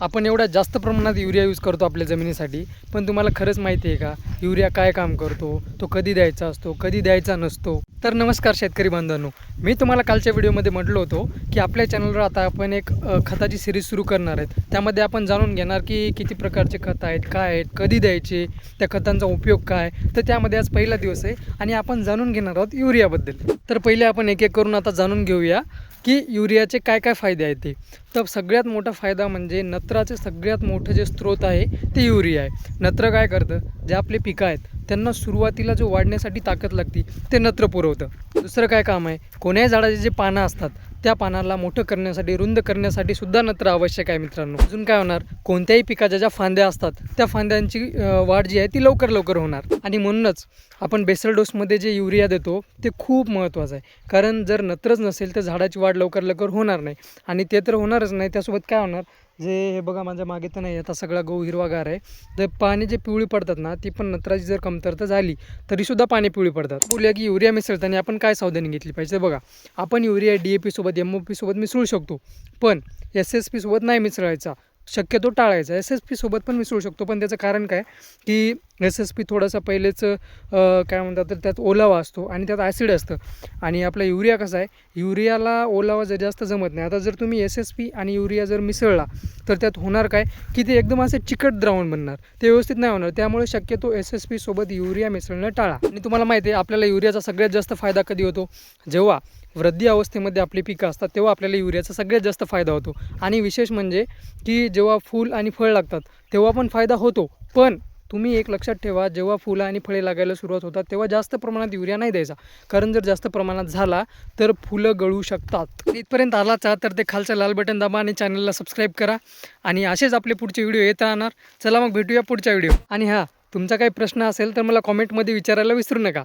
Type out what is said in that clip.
आपण एवढ्या जास्त प्रमाणात युरिया यूज करतो आपल्या जमिनीसाठी पण तुम्हाला खरंच माहिती आहे का? युरिया काय काम करतो? तो कधी द्यायचा असतो? कधी द्यायचा नसतो? तर नमस्कार शेतकरी बांधवांनो मी तुम्हाला कालच्या व्हिडिओमध्ये म्हटलो होतो की आपल्या चॅनलवर आता आपण एक खताची सिरीज सुरू करणार आहेत. त्यामध्ये आपण जाणून घेणार की किती प्रकारचे खत आहेत काय आहेत कधी द्यायचे त्या खतांचा उपयोग काय? तर त्यामध्ये आज पहिला दिवस आहे आणि आपण जाणून घेणार आहोत युरियाबद्दल. तर पहिले आपण एक एक करून आता जाणून घेऊया की युरियाचे काय काय फायदे आहेत ते. तर सगळ्यात मोठा फायदा म्हणजे नत्राचे सगळ्यात मोठं जे स्रोत आहे ते युरिया आहे. नत्र काय करतं? जे आपले पिकं आहेत. त्यांना सुरुवातीला जो वाढण्यासाठी ताकद लागते ते नत्र पुरवतं. दुसरं काय काम आहे? कोण्याही झाडाचे जे पानं असतात त्या पानाला मोठं करण्यासाठी रुंद करण्यासाठी सुद्धा नत्र आवश्यक आहे मित्रांनो. अजून काय होणार? कोणत्याही पिकाच्या ज्या फांद्या असतात त्या फांद्यांची वाढ जी आहे ती लवकर लवकर होणार. आणि म्हणूनच आपण बेसल डोसमध्ये जे युरिया देतो ते खूप महत्त्वाचं आहे. कारण जर नत्रच नसेल तर झाडाची वाढ लवकर लवकर होणार नाही. आणि ते तर होणारच नाही त्यासोबत काय होणार? जे हे बघा माझ्या मागे तर नाही आता सगळा गहू हिरवागार आहे. तर पाणी जे पिवळी पडतात ना ती पण नत्राची जर कमतरता झाली तरीसुद्धा पाणी पिवळी पडतात. बोलूया की युरिया मिसळताना आपण काय सावधानी घेतली पाहिजे? बघा आपण युरिया डी ए पीसोबत एम ओ पीसोबत मिसळू शकतो. पण एस एस पीसोबत नाही मिसळायचा. शक्यतो टाळायचा. एस एस पीसोबत पण मिसळू शकतो. पण त्याचं कारण काय? की एस एस पी थोडासा पहिलेच काय म्हणतात तर त्यात ओलावा असतो आणि त्यात ॲसिड असतं. आणि आपला युरिया कसा आहे? युरियाला ओलावा जर जास्त जमत नाही. आता जर तुम्ही एस एस पी आणि युरिया जर मिसळला तर त्यात होणार काय? की ते एकदम असे चिकट द्रावण बनणार. ते व्यवस्थित नाही होणार. त्यामुळे शक्यतो एस एस पी सोबत युरिया मिसळणं टाळा. आणि तुम्हाला माहिती आहे आपल्याला युरियाचा सगळ्यात जास्त फायदा कधी होतो? जेव्हा वृद्धी अवस्थेमध्ये आपली पिकं असतात तेव्हा आपल्याला युरियाचा सगळ्यात जास्त फायदा होतो. आणि विशेष म्हणजे की जेव्हा फूल आणि फळ लागतात तेव्हा पण फायदा होतो. पण तुम्ही एक लक्षात ठेवा जेव्हा फुलं आणि फळे लागायला सुरुवात होतात तेव्हा जास्त प्रमाणात युरिया नाही द्यायचा. कारण जर जास्त प्रमाणात झाला तर फुलं गळू शकतात. इथपर्यंत आलाच तर ते खालचं लाल बटन दाबा आणि चॅनलला सबस्क्राईब करा. आणि असेच आपले पुढचे व्हिडिओ येत राहणार. चला मग भेटूया पुढच्या व्हिडिओ. आणि हां तुमचा काही प्रश्न असेल तर मला कॉमेंटमध्ये विचारायला विसरू नका.